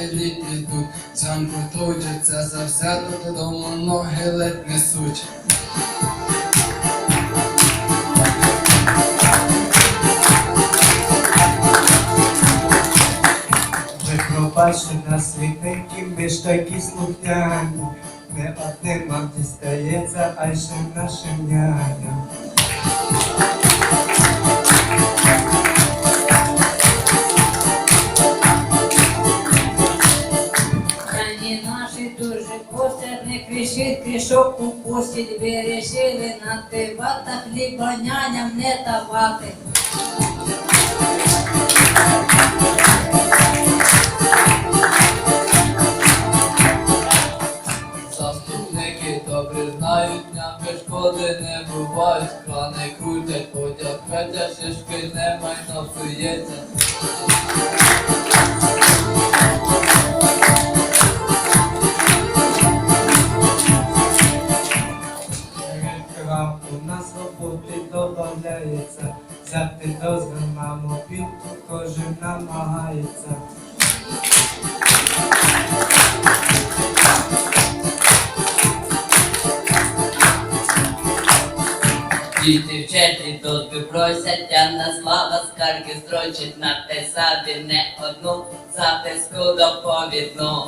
ноги літ ідуть, зранку трудяться, завзято додому ноги ледь несуть. Пробачте нас рідненькі, ми ж такі слухняні. Не одним вам дістається, а ще нашим няням. Дуже посердних решітки, що у постіль вирішили на тивата хліба няням не давати. Заступники добре знають, нями шкоди не бувають, крани крутять, потяг петя, шишки не майно роботи додається, взяти дозвіл на мобілку кожен намагається. Діти вчителі дозвіл просять, а на слава скарги строчить на те не одну записку доповідну.